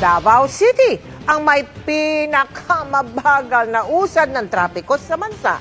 Davao City ang may pinakamabagal na usad ng trapiko sa bansa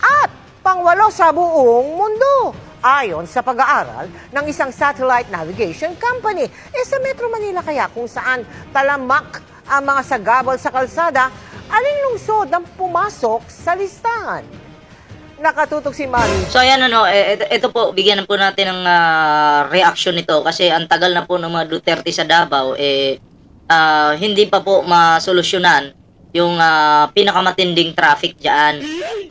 at pangwalo sa buong mundo. Ayon sa pag-aaral ng isang satellite navigation company, eh sa Metro Manila kaya kung saan talamak ang mga sagabal sa kalsada, aling lungsod ang pumasok sa listahan. Nakatutok si Mari So ayan ano, eh, ito, ito po, bigyan po natin ng ah, reaction nito kasi ang tagal na po ng mga Duterte sa Davao, eh, ah, hindi pa po masolusyonan yung ah, pinakamatinding traffic dyan.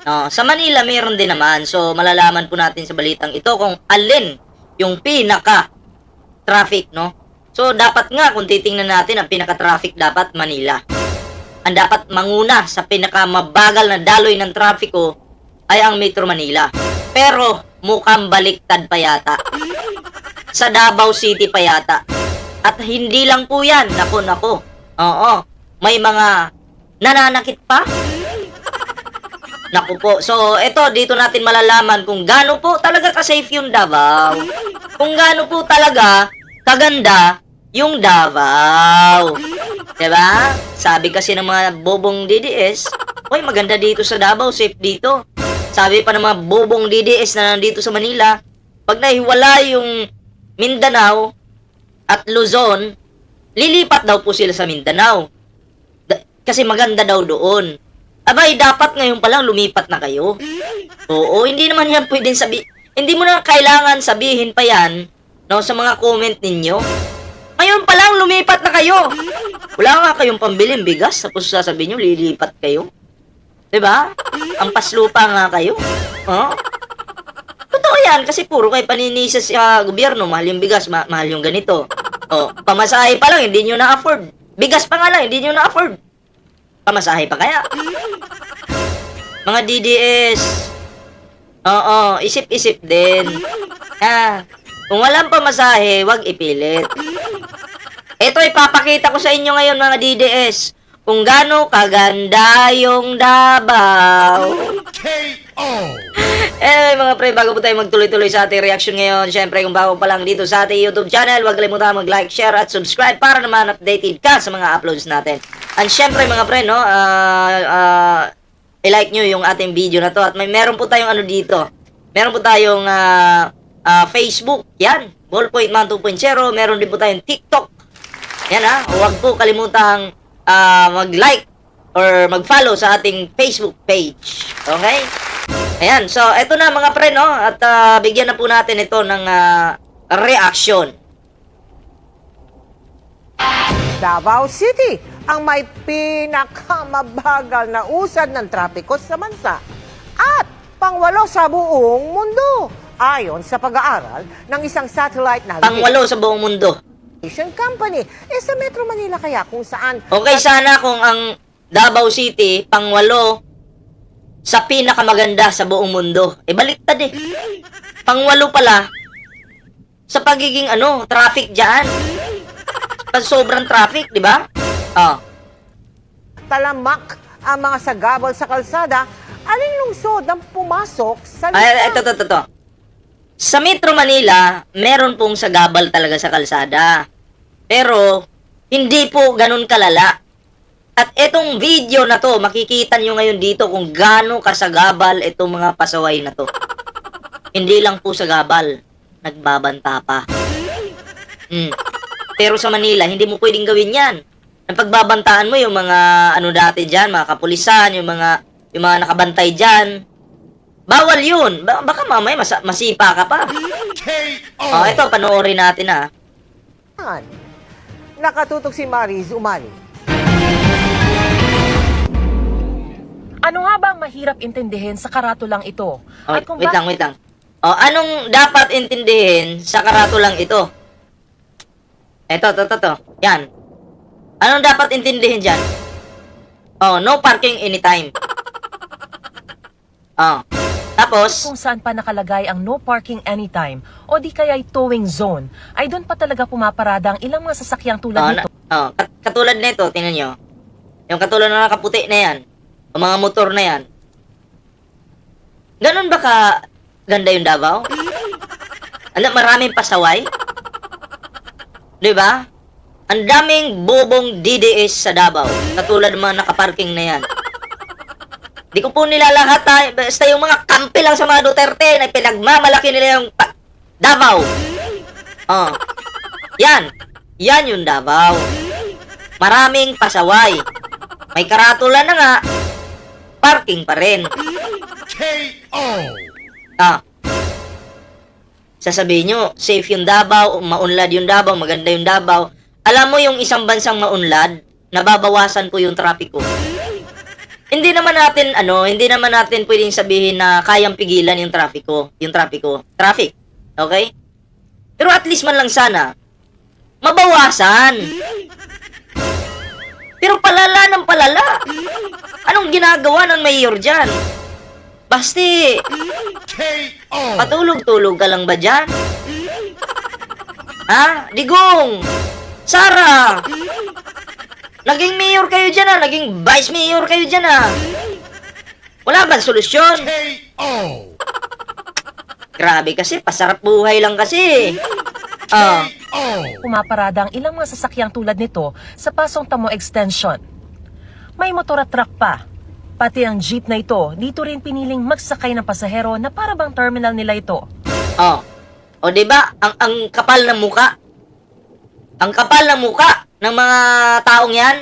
No, sa Manila, mayroon din naman. So, malalaman po natin sa balitang ito kung alin yung pinaka traffic, no? So, dapat nga, kung titingnan natin, ang pinaka-traffic dapat Manila. Ang dapat manguna sa pinakamabagal na daloy ng trafiko ay ang Metro Manila. Pero, mukhang baliktad pa yata. Sa Davao City pa yata. At hindi lang po yan. Nako, nako. Oo. May mga nananakit pa. Naku po. So, eto, dito natin malalaman kung gaano po talaga ka-safe yung Davao. Kung gaano po talaga kaganda yung Davao. 'Di ba? Sabi kasi ng mga bobong DDS, Hoy, maganda dito sa Davao, safe dito. Sabi pa ng mga bobong DDS na nandito sa Manila, pag nahiwala yung Mindanao at Luzon, lilipat daw po sila sa Mindanao. Da- kasi maganda daw doon. Abay, dapat ngayon pa lang lumipat na kayo. Oo, hindi naman yan pwedeng sabi... Hindi mo na kailangan sabihin pa yan no, sa mga comment ninyo. Ngayon pa lang, lumipat na kayo. Wala nga kayong pambiling bigas, tapos sasabihin nyo, lilipat kayo. 'Di ba? Ang paslupa nga kayo. Oh? Yan, kasi puro kayo paninisa sa gobyerno, mahal yung bigas, ma- mahal yung ganito. Oh, pamasahe pa lang, hindi nyo na-afford. Bigas pa nga lang, hindi nyo na-afford. Pamasahe pa kaya? Mga DDS. Oo, isip-isip din. Ah, kung walang pamasahe, wag ipilit. Ito ipapakita ko sa inyo ngayon mga DDS kung gaano kaganda yung Davao. Eh mga pre, bago po tayo magtuloy-tuloy sa ating reaction ngayon, syempre kung bago pa lang dito sa ating YouTube channel, huwag kalimutan mag-like, share at subscribe para naman updated ka sa mga uploads natin. And syempre mga pre, no, ah ah, i-like nyo yung ating video na to at may meron po tayong ano dito. Meron po tayong ah, ah, Facebook, yan, Ballpoint Man 2.0, meron din po tayong TikTok. Yan ha, huwag po kalimutang ah, mag-like or mag-follow sa ating Facebook page. Okay? Ayan, so eto na mga pre, no? At ah, bigyan na po natin ito ng ah, reaction. Davao City ang may pinakamabagal na usad ng trapiko sa bansa at pangwalo sa buong mundo. Ayon sa pag-aaral ng isang satellite navigation Pangwalo sa buong mundo. Company, eh sa Metro Manila kaya kung saan Okay sana kung ang Davao City, pangwalo sa pinakamaganda sa buong mundo. Eh, baliktad eh. Pangwalo pala sa pagiging ano, traffic dyan. Sa sobrang traffic, di ba? Oh. talamak ang mga sagabal sa kalsada, aling lungsod ang pumasok sa Ay, listahan? ito, ito, ito, ito. Sa Metro Manila, meron pong sagabal talaga sa kalsada. Pero, hindi po ganun kalala. At itong video na to, makikita nyo ngayon dito kung gaano kasagabal itong mga pasaway na to. Hindi lang po sagabal, nagbabanta pa. Mm. Pero sa Manila, hindi mo pwedeng gawin yan. Ang pagbabantaan mo yung mga ano dati diyan, mga kapulisan, yung mga yung mga nakabantay diyan. Bawal 'yun. Ba- baka mamaya mas- masipa ka pa. Oh, ito panoorin natin ah. Nakatutok si Mariz Umali. Ano nga ba ang mahirap intindihin sa karatulang ito? Oh, At kung wait ba- lang, wait lang. Oh, anong dapat intindihin sa karatulang ito? Ito, to, to, to. Yan. Anong dapat intindihin dyan? Oh, no parking anytime. Oh. Tapos, kung saan pa nakalagay ang no parking anytime o di kaya'y towing zone, ay doon pa talaga pumaparada ang ilang mga sasakyang tulad Oh, nito. na, oh, kat- katulad nito, tingnan nyo. Yung katulad na nakaputi na yan. O mga motor na yan. Ganun ba ka ganda yung Davao? Alam, maraming pasaway. 'Di ba? ang daming bobong DDS sa Davao. Katulad ng mga nakaparking na yan. Di ko po nilalahat ha. Basta yung mga kampi lang sa mga Duterte na pinagmamalaki nila yung pa- Davao. Oh. Yan. Yan yung Davao. Maraming pasaway. May karatula na nga. Parking pa rin. Ah. Sasabihin nyo, safe yung Davao, maunlad yung Davao, maganda yung Davao. Alam mo yung isang bansang maunlad, nababawasan po yung trapiko. Hindi naman natin, ano, hindi naman natin pwedeng sabihin na kayang pigilan yung trapiko. Yung trapiko. Traffic. Okay? Pero at least man lang sana, mabawasan. Pero palala ng palala. Anong ginagawa ng mayor dyan? Basti, patulog-tulog ka lang ba dyan? Ha? Digong! Sara! Naging mayor kayo dyan ah, naging vice mayor kayo dyan ah. Wala ba solusyon? Grabe kasi, pasarap buhay lang kasi. Ah, Pumaparada ang ilang mga sasakyang tulad nito sa Pasong Tamo Extension. May motor at truck pa. Pati ang jeep na ito, dito rin piniling magsakay ng pasahero na para bang terminal nila ito. oh. O 'di ba? Ang ang kapal ng muka. Ang kapal ng muka ng mga taong 'yan.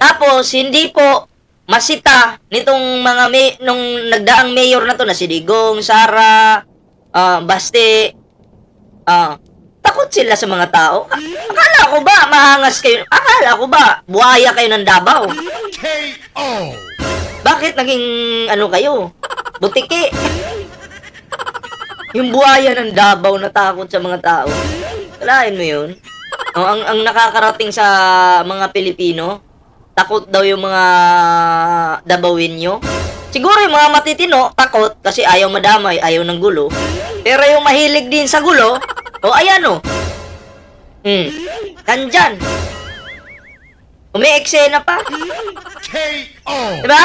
Tapos hindi po masita nitong mga may, nung nagdaang mayor na to na si Digong, Sara, ah, Baste, ah, takot sila sa mga tao. Akala ko ba mahangas kayo? Akala ko ba buhaya kayo ng Davao? Bakit naging ano kayo? Butiki. Yung buhaya ng Davao na takot sa mga tao. Kalain mo yun? O, ang, ang nakakarating sa mga Pilipino, takot daw yung mga Dabawin nyo. Siguro yung mga matitino, takot kasi ayaw madamay, ayaw ng gulo. Pero yung mahilig din sa gulo, o ayan o. Hmm. Nandyan. Umi-eksena pa. Diba?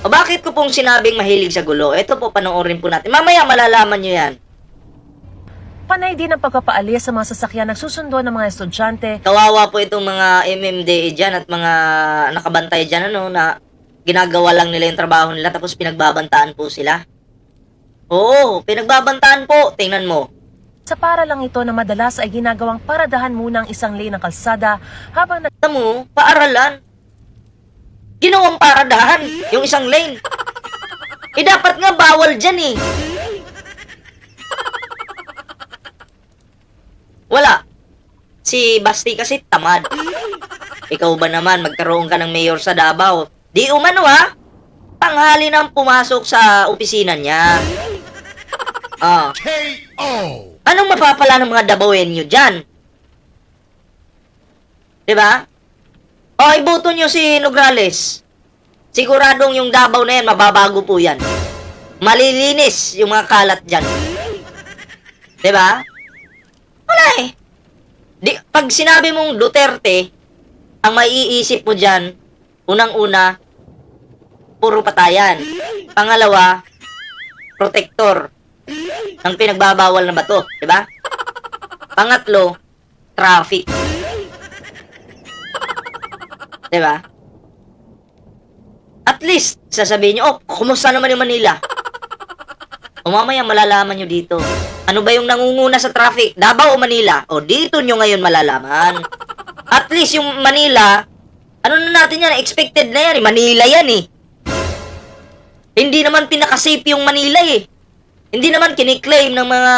O bakit ko pong sinabing mahilig sa gulo? Ito po, panoorin po natin. Mamaya malalaman nyo yan. Panay din ang pagpapaalis sa mga sasakyan nagsusundo ng mga estudyante Kawawa po itong mga MMDA dyan at mga nakabantay dyan, ano, na ginagawa lang nila yung trabaho nila tapos pinagbabantaan po sila. Oo, pinagbabantaan po. Tingnan mo. Sa para lang ito na madalas ay ginagawang paradahan muna ang isang lane ng kalsada habang nag mo, paaralan. Ginawang paradahan, yung isang lane. Eh, dapat nga bawal dyan eh. Wala. Si Basti kasi tamad. Ikaw ba naman, magkaroon ka ng mayor sa Davao? Di umano ha? Tanghali nang pumasok sa opisina niya. Ah. Anong mapapala ng mga Davaoen nyo dyan? Diba? O, iboto nyo si Nograles. Siguradong yung Davao na yan, mababago po yan. Malilinis yung mga kalat dyan. Diba? Wala eh. Di, pag sinabi mong Duterte, ang maiisip mo dyan, unang-una, puro patayan. Pangalawa, protector ng pinagbabawal na bato, di ba? Pangatlo, traffic. Di ba? At least, sasabihin nyo, oh, kumusta naman yung Manila? O mamaya malalaman nyo dito. Ano ba yung nangunguna sa traffic? Davao o Manila? O dito nyo ngayon malalaman. At least yung Manila, ano na natin yan, expected na yan. eh. Manila yan eh. Hindi naman pinaka-safe yung Manila eh. Hindi naman kiniklaim ng mga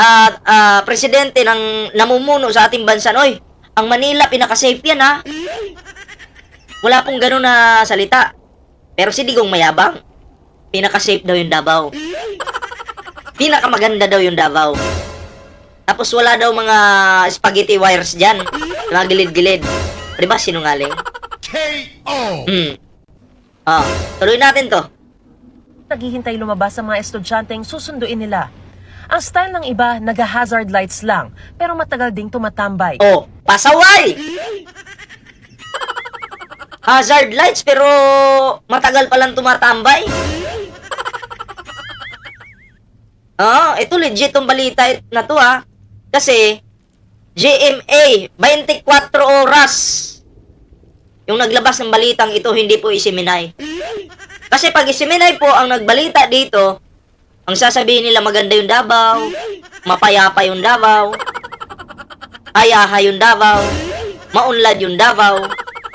ah, ah, presidente ng namumuno sa ating bansa. Oy, ang Manila pinaka-safe yan ha. Wala pong ganun na salita. Pero si Digong mayabang. Pinaka-safe daw yung Davao. Pinakamaganda daw yung Davao. Tapos wala daw mga spaghetti wires dyan. Mga gilid-gilid. Di ba sinungaling? Hmm. Ah, tuloy natin to. naghihintay lumabas ang mga estudyanteng susunduin nila. Ang style ng iba, naga-hazard lights lang, pero matagal ding tumatambay. Oh, pasaway! Hazard lights pero matagal palang tumatambay. Ah, ito legit tong balita na to ha. Kasi GMA, 24 oras. Yung naglabas ng balitang ito, hindi po isiminay. Kasi pag isiminay po ang nagbalita dito, ang sasabihin nila maganda yung Davao, mapayapa yung Davao, ayaha yung Davao, maunlad yung Davao.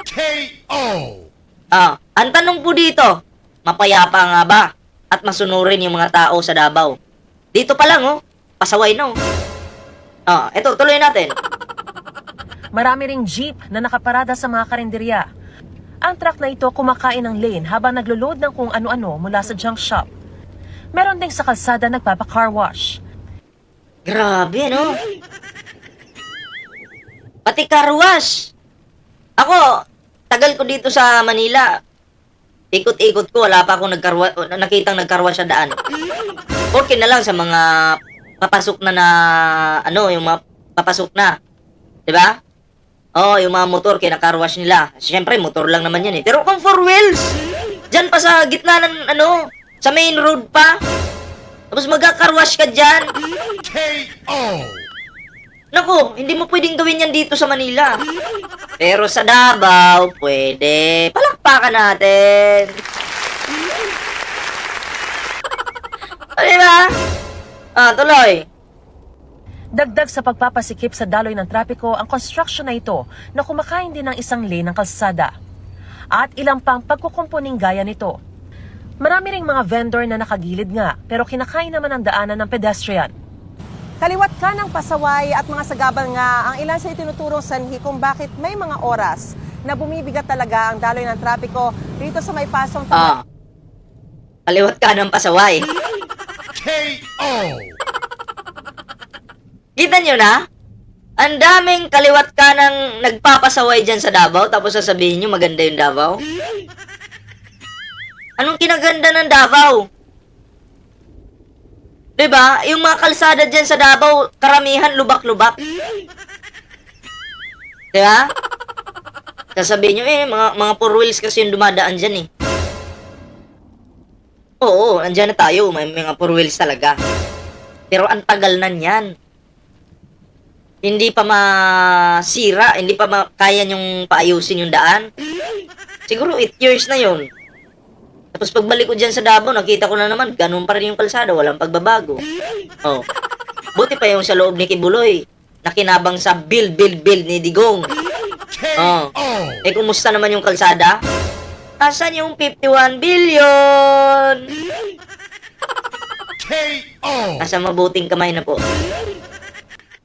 KO. Ah, ang tanong po dito, mapayapa nga ba at masunurin yung mga tao sa Davao? Dito pa lang oh, pasaway na oh. Ah, eto, tuloy natin. Marami ring jeep na nakaparada sa mga karinderya. Ang truck na ito kumakain ng lane habang naglo-load ng kung ano-ano mula sa junk shop. Meron ding sa kalsada nagpapa-car wash. Grabe, ano? Pati carwash. Ako, tagal ko dito sa Manila. Ikot-ikot ko, wala pa akong nagkarwa, nakitang nagkarwash sa daan. Okay na lang sa mga papasok na na, ano, yung mga papasok na. 'Di ba? Oo, yung mga motor, kinakarwash nila. Siyempre, motor lang naman yan eh. Pero kung four wheels, dyan pa sa gitna ng, ano, sa main road pa. Tapos magkakarwash ka dyan. KO. Naku, hindi mo pwedeng gawin yan dito sa Manila. Pero sa Davao, pwede. Palakpakan natin. O, diba? Ah, tuloy. Dagdag sa pagpapasikip sa daloy ng trapiko ang construction na ito na kumakain din ng isang lane ng kalsada. At ilang pang pagkukumpuning gaya nito. Marami ring mga vendor na nakagilid nga pero kinakain naman ang daanan ng pedestrian. Kaliwat ka ng pasaway at mga sagabal nga ang ilan sa itinuturong sanhi kung bakit may mga oras na bumibigat talaga ang daloy ng trapiko dito sa may pasong Ah. Kaliwat ka ng pasaway. KO. Kita nyo na? Ang daming kaliwat ka ng nagpapasaway dyan sa Davao, tapos sasabihin nyo maganda yung Davao? Anong kinaganda ng Davao? 'Di ba? Yung mga kalsada dyan sa Davao, karamihan lubak-lubak. 'Di ba? Sasabihin nyo, eh, mga, mga four wheels kasi yung dumadaan dyan eh. Oo, andyan na tayo. May mga four wheels talaga. Pero ang tagal na niyan hindi pa masira, hindi pa kaya yung paayusin yung daan. Siguro 8 years na yon. Tapos pagbalik ko dyan sa Davao, nakita ko na naman, ganun pa rin yung kalsada, walang pagbabago. Oh. Buti pa yung sa loob ni Kibuloy, nakinabang sa build, build, build ni Digong. Oh. Eh, kumusta naman yung kalsada? Asan yung 51 billion? KO. Nasa mabuting kamay na po.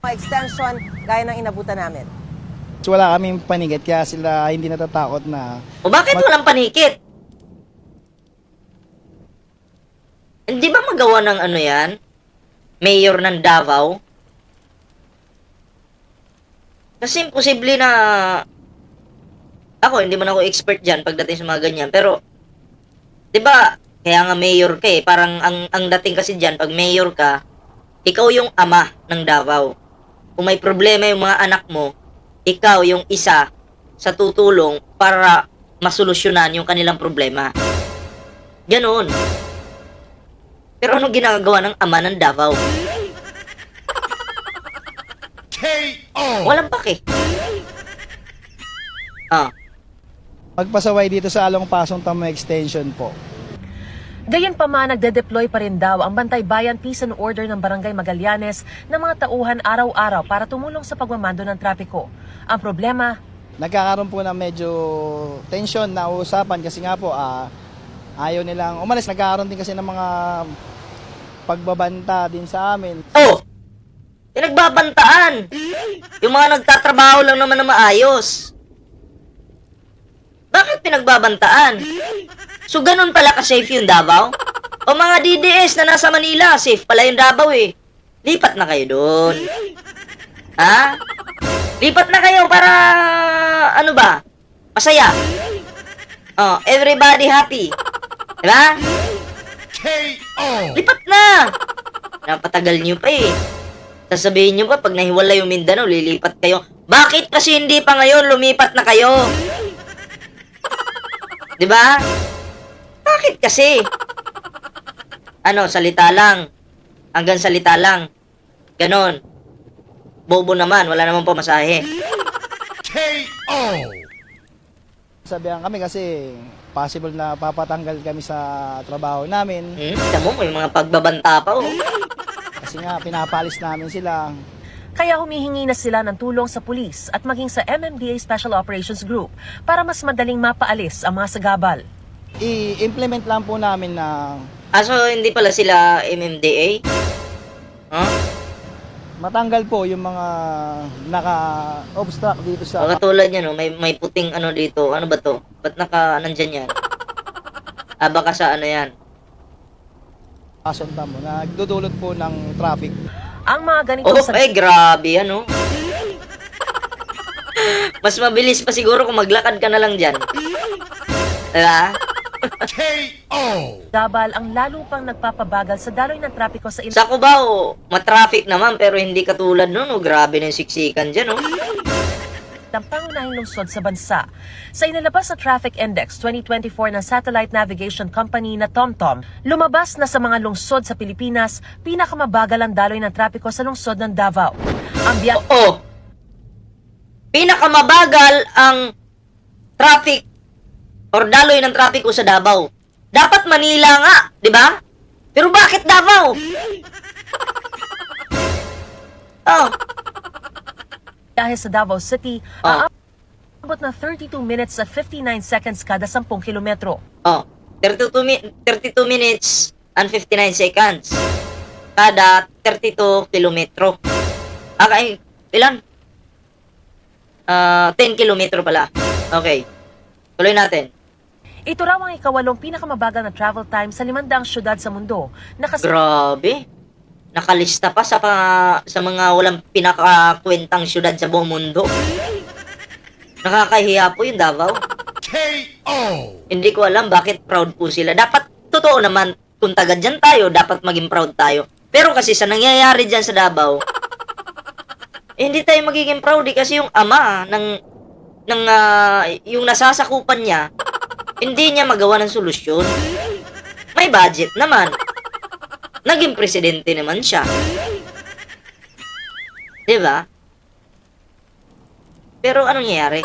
mga extension gaya ng inabutan namin. So, wala kaming panigit kaya sila hindi natatakot na O bakit walang panikit? Hindi ba magawa ng ano yan? Mayor ng Davao? Kasi imposible na... Ako, hindi man ako expert dyan pagdating sa mga ganyan. Pero, di ba, kaya nga mayor ka eh. Parang ang, ang dating kasi dyan, pag mayor ka, ikaw yung ama ng Davao. Kung may problema yung mga anak mo, ikaw yung isa sa tutulong para masolusyonan yung kanilang problema. Ganon. Pero anong ginagawa ng ama ng Davao? KO. Walang pake. Ah, magpasaway dito sa Along Pasong Tamo Extension po. Gayunpaman, nagde-deploy pa rin daw ang Bantay Bayan Peace and Order ng Barangay Magallanes ng mga tauhan araw-araw para tumulong sa pagmamando ng trapiko. Ang problema, Nagkakaroon po ng medyo tension na usapan kasi nga po ah, ayaw nilang umalis. Nagkakaroon din kasi ng mga pagbabanta din sa amin. oh! Pinagbabantaan! Yung mga nagtatrabaho lang naman na maayos. Bakit pinagbabantaan? So, ganun pala ka-safe yung Davao? O mga DDS na nasa Manila, safe pala yung Davao eh. Lipat na kayo doon. Ha? Lipat na kayo para, ano ba? Masaya. Oh, everybody happy. Diba? KO. Lipat na! Napatagal niyo pa eh. Sasabihin niyo pa, pag nahiwalay yung Mindanao, lilipat kayo. Bakit kasi hindi pa ngayon lumipat na kayo? Di ba? Bakit kasi? Ano, salita lang. Hanggang salita lang. Ganon. bobo naman, wala naman pamasahe. KO. Sabihan kami kasi possible na papatanggal kami sa trabaho namin. Hmm, tamo mo, may mga pagbabanta pa, oh. Kasi nga, pinapalis namin sila. Kaya humihingi na sila ng tulong sa pulis at maging sa MMDA Special Operations Group para mas madaling mapaalis ang mga sagabal. I-implement lang po namin na Ah, so hindi pala sila MMDA? Huh? matanggal po yung mga naka-obstruct dito sa Baka tulad niya, no? May, may puting ano dito. Ano ba to? Ba't naka, nandyan yan? Ah, baka sa ano yan? kasunta mo na nagdudulot po ng traffic. Ang mga ganitong Oh, eh, grabe, ano? Mas mabilis pa siguro kung maglakad ka na lang dyan. Diba? KO. sagabal ang lalo pang nagpapabagal sa daloy ng trapiko sa Sa Cubao, matraffic naman pero hindi katulad nun. Oh, grabe na yung siksikan dyan, oh. Ng pangunahing lungsod sa bansa. Sa inilabas sa Traffic Index 2024 ng satellite navigation company na TomTom, lumabas na sa mga lungsod sa Pilipinas, pinakamabagal ang daloy ng trapiko sa lungsod ng Davao. Ang biya- Oh. Pinakamabagal ang traffic or daloy ng trapiko sa Davao. Dapat Manila nga, 'di ba? Pero bakit Davao? Oh, biyahe sa Davao City, Oh. aabot na 32 minutes at 59 seconds kada 10 kilometro. oh. 32, mi- 32 minutes and 59 seconds. Kada 32 kilometro. Ah, kay, ilan? Ah, 10 kilometro pala. Okay. Tuloy natin. Ito raw ang ikawalong pinakamabagal na travel time sa limandang syudad sa mundo. Nakas- Grabe. Nakalista pa sa pa, sa mga walang pinakakwentang syudad sa buong mundo. Nakakahiya po yung Davao. KO. Hindi ko alam bakit proud po sila. Dapat, totoo naman, kung taga dyan tayo, dapat maging proud tayo. Pero kasi sa nangyayari dyan sa Davao, eh, hindi tayo magiging proud eh, kasi yung ama ng, ng ah, yung nasasakupan niya, hindi niya magawa ng solusyon. May budget naman. Naging presidente naman siya. Di ba? Pero anong nangyayari?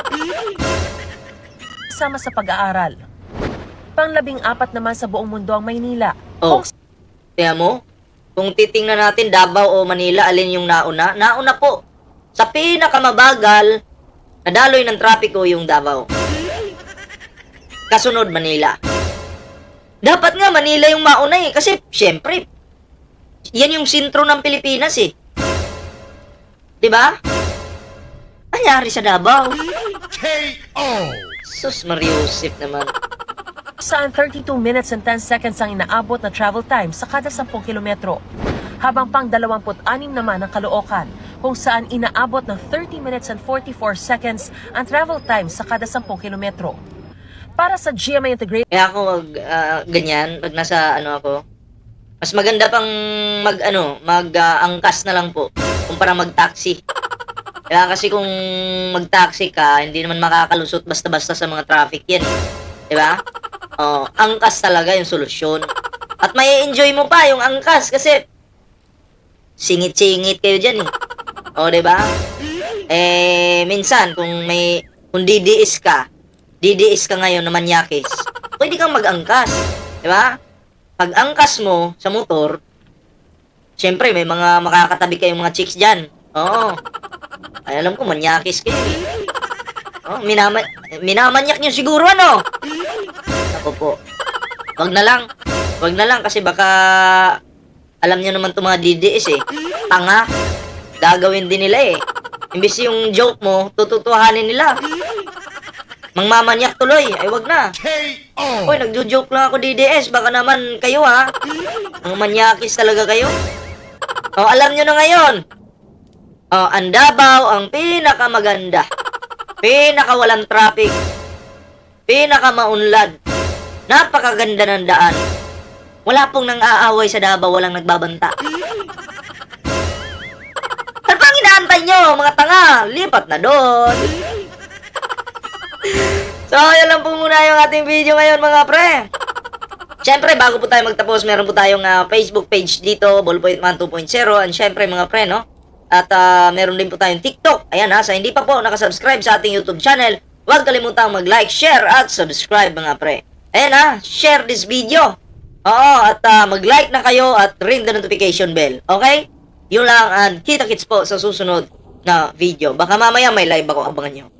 sama sa pag-aaral. Panglabing apat naman sa buong mundo ang Maynila. Oh. Kung mo, kung titingnan natin Davao o Manila, alin yung nauna? Nauna po. Sa pinakamabagal na daloy ng trapiko yung Davao. Kasunod Manila. Dapat nga Manila yung mauna eh. Kasi, syempre, yan yung sintro ng Pilipinas eh. Di ba? Nangyari sa Davao. KO. Sus Mariusip naman. saan 32 minutes and 10 seconds ang inaabot na travel time sa kada 10 kilometro. Habang pang 26 naman ang Caloocan, kung saan inaabot ng 30 minutes and 44 seconds ang travel time sa kada 10 kilometro. Para sa GMA Integrated Kaya ako ah, ganyan, pag nasa ano ako, mas maganda pang mag ano, mag ah, angkas na lang po kumpara mag-taxi. Kaya kasi kung mag-taxi ka, hindi naman makakalusot basta-basta sa mga traffic yan. Di ba? Oh, angkas talaga yung solusyon. At may enjoy mo pa yung angkas kasi singit-singit kayo dyan eh. O, di ba? Eh, minsan, kung may, kung didiis ka, didiis ka ngayon na manyakis, pwede kang mag-angkas. Di ba? Pag angkas mo sa motor, syempre, may mga makakatabi kayong mga chicks dyan. Oo. Ay, alam ko, manyakis kayo. Oh, minama minamanyak niyo siguro ano? Ako po. Wag na lang. Wag na lang kasi baka alam niyo naman itong mga DDS eh. Tanga. Gagawin din nila eh. Imbis yung joke mo, tututuhanin nila. Mangmamanyak tuloy. Ay, wag na. KO. Uy, nagjo-joke lang ako DDS. Baka naman kayo ha. Ang manyakis talaga kayo. O, alam nyo na ngayon. O, ang Davao ang pinakamaganda. Pinakawalang traffic. Pinakamaunlad. Napakaganda ng daan. Wala pong nang aaway sa Davao, walang nagbabanta. Ano pang inaantay nyo, mga tanga? Lipat na doon. So, yan lang po muna yung ating video ngayon mga pre. Siyempre, bago po tayo magtapos, meron po tayong ah, Facebook page dito, Ballpoint Man 2.0. And siyempre mga pre, no? At ah, meron din po tayong TikTok. Ayan ha, sa hindi pa po nakasubscribe sa ating YouTube channel, huwag kalimutang mag-like, share, at subscribe mga pre. Ayan ha, share this video. Oo, at ah, mag-like na kayo at ring the notification bell. Okay? Yun lang, and kita-kits po sa susunod na video. Baka mamaya may live ako, abangan nyo.